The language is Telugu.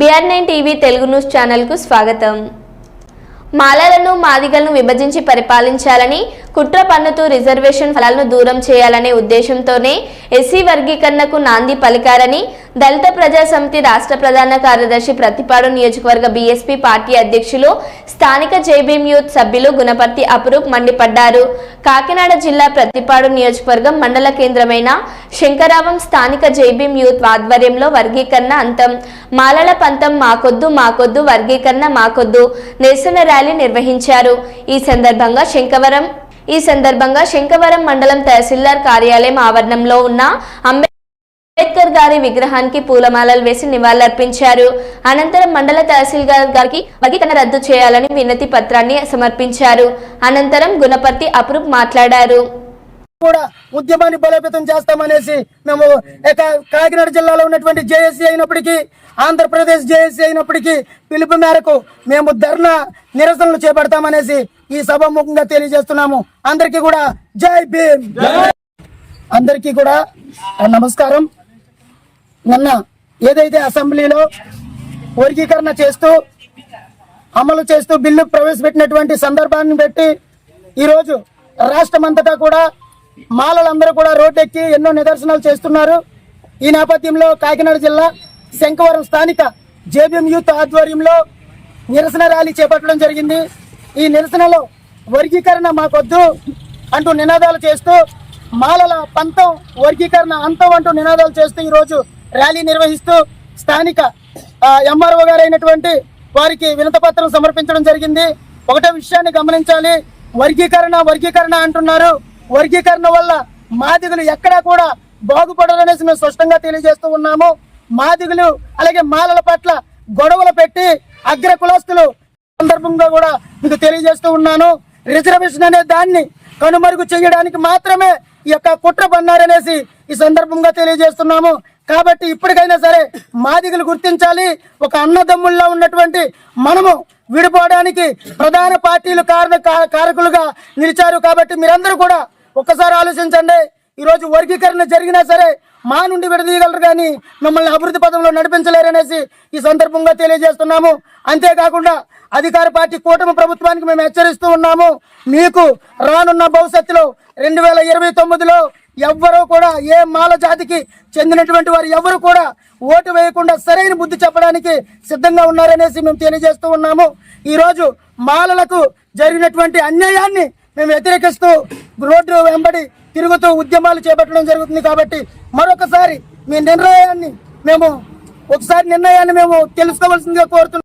BR nine TV Telugu news ఛానల్కు స్వాగతం. మాలలను మాదిగలను విభజించి పరిపాలించాలని కుట్ర పన్నుతూ రిజర్వేషన్ ఫలాలను దూరం చేయాలనే ఉద్దేశంతోనే ఎస్సీ వర్గీకరణకు నాంది పలికారని దళిత ప్రజా సమితి రాష్ట్ర ప్రధాన కార్యదర్శి ప్రతిపాడు నియోజకవర్గ బీఎస్పీ పార్టీ అధ్యక్షులు స్థానిక జేబీఎం యూత్ సభ్యులు గుణపర్తి అపురూప్ మండిపడ్డారు. కాకినాడ జిల్లా ప్రతిపాడు నియోజకవర్గం మండల కేంద్రమైన శంకరావం స్థానిక జేబీఎం యూత్ ఆధ్వర్యంలో వర్గీకరణ అంతం. మాలల పంతం మాకొద్దు మాకొద్దు వర్గీకరణ మాకొద్దు నిరసన ర్యాలీ నిర్వహించారు. ఈ సందర్భంగా శంకవరం ఈ సందర్భంగా శంకవరం మండలం తహసీల్దార్ కార్యాలయం ఆవరణంలో ఉన్న అంబేద్కర్ గారి విగ్రహానికి పూలమాలలు వేసి నివాళులర్పించారు. అనంతరం మండల తహసీల్దార్ గారికి వర్గీకరణ రద్దు చేయాలని వినతి పత్రాన్ని సమర్పించారు. అనంతరం గుణపర్తి అప్రూప్ మాట్లాడారు. కూడా ఉద్యమాన్ని బలోపేతం చేస్తామనేసి మేము ఇక కాకినాడ జిల్లాలో ఉన్నటువంటి జేఏసీ అయినప్పటికీ ఆంధ్రప్రదేశ్ జేఏసీ అయినప్పటికీ పిలుపు మేరకు మేము ధర్నా నిరసనలు చేపడతామనేసి ఈ సభాముఖంగా తెలియజేస్తున్నాము. అందరికీ కూడా జై భీమ్! అందరికీ కూడా నమస్కారం. నిన్న ఏదైతే అసెంబ్లీలో వర్గీకరణ చేస్తూ అమలు చేస్తూ బిల్లు ప్రవేశపెట్టినటువంటి సందర్భాన్ని బట్టి ఈరోజు రాష్ట్రమంతటా కూడా మాలలందరూ కూడా రోడ్డెక్కి ఎన్నో నిదర్శనాలు చేస్తున్నారు. ఈ నేపథ్యంలో కాకినాడ జిల్లా శంకవరం స్థానిక జేబీఎం యూత్ ఆధ్వర్యంలో నిరసన ర్యాలీ చేపట్టడం జరిగింది. ఈ నిరసనలో వర్గీకరణ మాకొద్దు అంటూ నినాదాలు చేస్తూ మాలల పంతం వర్గీకరణ అంతం అంటూ నినాదాలు చేస్తూ ఈరోజు ర్యాలీ నిర్వహిస్తూ స్థానిక ఎంఆర్ఓ గారైనటువంటి వారికి వినతపత్రం సమర్పించడం జరిగింది. ఒకటే విషయాన్ని గమనించాలి. వర్గీకరణ వర్గీకరణ అంటున్నారు. వర్గీకరణ వల్ల మాదిగులు ఎక్కడా కూడా బాగుపడరనేసి మేము స్పష్టంగా తెలియజేస్తూ ఉన్నాము. మాదిగులు అలాగే మాలల పట్ల గొడవలు పెట్టి అగ్ర కులస్తులు సందర్భంగా కూడా మీకు తెలియజేస్తూ ఉన్నాను. రిజర్వేషన్ అనే దాన్ని కనుమరుగు చేయడానికి మాత్రమే ఈ యొక్క కుట్ర పన్నారనేసి ఈ సందర్భంగా తెలియజేస్తున్నాము. కాబట్టి ఇప్పటికైనా సరే మాదిగలు గుర్తించాలి. ఒక అన్నదమ్ముల్లో ఉన్నటువంటి మనము విడిపోవడానికి ప్రధాన పార్టీలు కారణ కా- కారకులుగా నిలిచారు. కాబట్టి మీరందరూ కూడా ఒక్కసారి ఆలోచించండి. ఈరోజు వర్గీకరణ జరిగినా సరే మా నుండి విడదీయగలరు కానీ మిమ్మల్ని అభివృద్ధి పదంలో నడిపించలేరనేసి ఈ సందర్భంగా తెలియజేస్తున్నాము. అంతేకాకుండా అధికార పార్టీ కూటమి ప్రభుత్వానికి మేము హెచ్చరిస్తూ ఉన్నాము. మీకు రానున్న భవిష్యత్తులో రెండు వేల ఇరవై తొమ్మిదిలో ఎవ్వరూ కూడా ఏ మాల జాతికి చెందినటువంటి వారు ఎవరు కూడా ఓటు వేయకుండా సరైన బుద్ధి చెప్పడానికి సిద్ధంగా ఉన్నారనేసి మేము తెలియజేస్తూ ఉన్నాము. ఈరోజు మాలలకు జరిగినటువంటి అన్యాయాన్ని మేము వ్యతిరేకిస్తూ రోడ్డు వెంబడి తిరుగుతూ ఉద్యమాలు చేపట్టడం జరుగుతుంది కాబట్టి మరొకసారి మీ నిర్ణయాన్ని మేము ఒకసారి నిర్ణయాన్ని మేము తెలుసుకోవాల్సిందిగా కోరుతున్నాం.